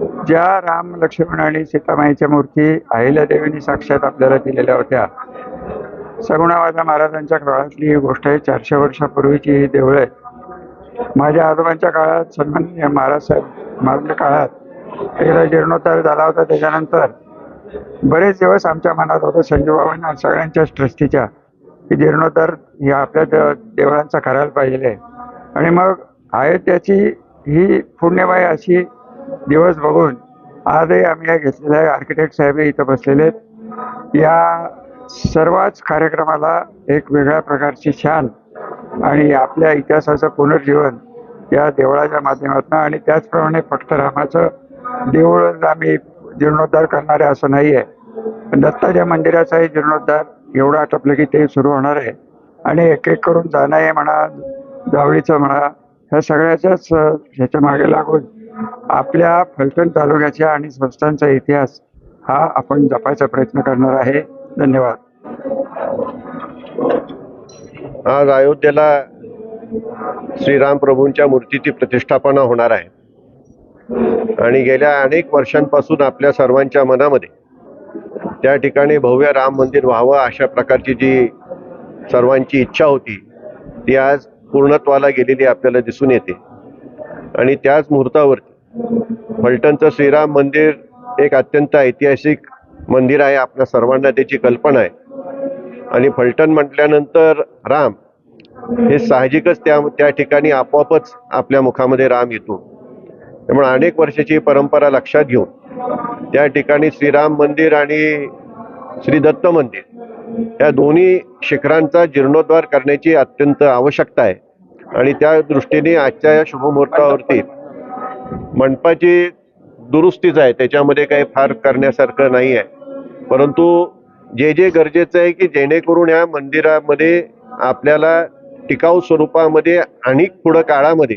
ज्या राम लक्ष्मण आणि सीतामाईच्या मूर्ती अहिल्यादेवीने साक्षात आपल्याला दिलेल्या होत्या. सगुणावाजा महाराजांच्या काळातली ही गोष्ट आहे चारशे वर्षापूर्वीची ही देवळं आहे. माझ्या आजोबांच्या काळात सन्मान्य महाराज साहेब महाराजांच्या काळात एकदा जीर्णोद्धार झाला होता त्याच्यानंतर बरेच दिवस आमच्या मनात होतं संजूबाबांना सगळ्यांच्याच ट्रस्टीच्या की जीर्णोद्धार या आपल्या देव- देवळांचा करायला पाहिजे. आणि मग अयोध्याची ही पुण्यमय अशी दिवस बघून. आजही आम्ही या घेतलेल्या आर्किटेक्ट साहेब इथं बसलेले आहेत. या सर्वच कार्यक्रमाला एक वेगळ्या प्रकारची छान आणि आपल्या इतिहासाचं पुनर्जीवन या देवळाच्या माध्यमातून आणि त्याचप्रमाणे फक्त रामाचं देऊळ आम्ही जीर्णोद्धार करणारे असं नाही आहे पण दत्ताच्या मंदिराचाही जीर्णोद्धार एवढं आटपलं की ते सुरू होणार आहे. आणि एक एक करून जाणं आहे म्हणा जावळीचं म्हणा ह्या सगळ्याच्याच ह्याच्या मागे लागून आपल्या फलटण तालुक्याच्या आणि संस्थांचा इतिहास हा आपण जपायचा प्रयत्न करणार आहे. धन्यवाद. आज अयोध्येला श्रीराम प्रभूंच्या मूर्तीची प्रतिष्ठापना होणार आहे. आणि गेल्या अनेक वर्षांपासून आपल्या सर्वांच्या मनामध्ये त्या ठिकाणी भव्य राम मंदिर व्हावं अशा प्रकारची जी सर्वांची इच्छा होती ती आज पूर्णत्वाला गेलेली आपल्याला दिसून येते. आणि त्याच मुहूर्तावरती फलटणचं श्रीराम मंदिर एक अत्यंत ऐतिहासिक मंदिर आहे आपल्या सर्वांना त्याची कल्पना आहे. आणि फलटण म्हटल्यानंतर राम हे साहजिकच त्या त्या ठिकाणी आपोआपच आपल्या मुखामध्ये राम येतो. त्यामुळे अनेक वर्षाची परंपरा लक्षात घेऊन त्या ठिकाणी श्रीराम मंदिर आणि श्री दत्त मंदिर या दोन्ही शिखरांचा जीर्णोद्धार करण्याची अत्यंत आवश्यकता आहे. आणि त्या दृष्टीने आजच्या या शुभमुहूर्तावरती मंडपाची दुरुस्तीच आहे. त्याच्यामध्ये काही फार करण्यासारखं नाही आहे परंतु जे जे गरजेचं आहे की जेणेकरून या मंदिरामध्ये आपल्याला टिकाऊ स्वरूपामध्ये आणि पुढं काळामध्ये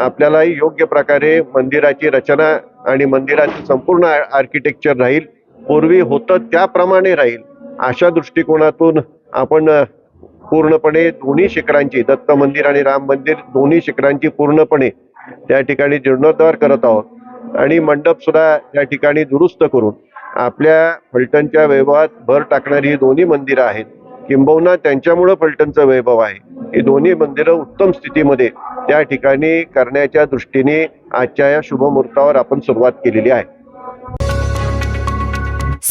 आपल्याला योग्य प्रकारे मंदिराची रचना आणि मंदिराचं संपूर्ण आर्किटेक्चर राहील. पूर्वी होतं त्याप्रमाणे राहील. अशा दृष्टिकोनातून आपण पूर्णपणे दोन्ही शिखरांची दत्त मंदिर आणि राम मंदिर दोन्ही शिखरांची पूर्णपणे त्या ठिकाणी जीर्णोद्धार करत आहोत. आणि मंडप सुद्धा त्या ठिकाणी दुरुस्त करून आपल्या फलटणच्या वैभवात भर टाकणारी ही दोन्ही मंदिरं आहेत. किंबहुना त्यांच्यामुळं फलटणचं वैभव आहे. ही दोन्ही मंदिरं उत्तम स्थितीमध्ये त्या ठिकाणी करण्याच्या दृष्टीने आजच्या या शुभमुहूर्तावर आपण सुरुवात केलेली आहे.